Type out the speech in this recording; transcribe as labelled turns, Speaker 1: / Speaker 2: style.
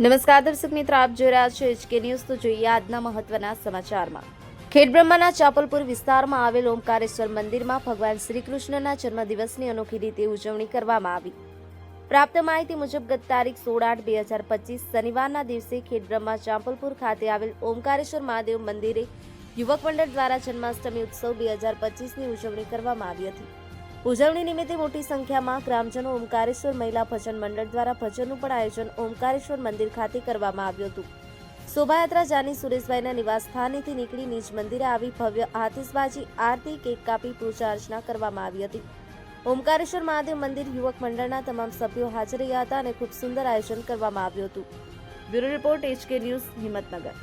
Speaker 1: નમસ્કાર દર્શક મિત્રો, આપ જોઈ રહ્યા છો એચકે ન્યૂઝ. તો જોઈએ આજના મહત્વના સમાચારમાં. ખેડબ્રહ્માના ચાપલપુર વિસ્તારમાં આવેલ ઓમકારેશ્વર મંદિરમાં ભગવાન શ્રી કૃષ્ણના જન્મદિવસની અનોખી રીતે ઉજવણી કરવામાં આવી. પ્રાપ્ત માહિતી મુજબ, ગત તારીખ સોળ આઠ બે હજાર પચીસ શનિવારના દિવસે ખેડબ્રહ્મા ચાંપલપુર ખાતે આવેલ ઓમકારેશ્વર મહાદેવ મંદિરે યુવક મંડળ દ્વારા જન્માષ્ટમી ઉત્સવ બે હજાર પચીસની ઉજવણી કરવામાં આવી હતી. ઉજવણી નિમિત્તે મોટી સંખ્યામાં ગ્રામજનો ઓમકારેશ્વર મહિલા ભજન મંડળ દ્વારા ભજનનું પણ આયોજન ઓમકારેશ્વર મંદિર ખાતે કરવામાં આવ્યું હતું. શોભાયાત્રા જાની સુરેશભાઈના નિવાસ સ્થાનેથી નીકળી નિજ મંદિરે આવી ભવ્ય આતિશબાજી, આરતી, કેક કાપી પૂજા અર્ચના કરવામાં આવી હતી. ઓમકારેશ્વર મહાદેવ મંદિર યુવક મંડળના તમામ સભ્યો હાજર રહ્યા હતા અને ખૂબ સુંદર આયોજન કરવામાં આવ્યું હતું. Bureau report HK news Himmatnagar.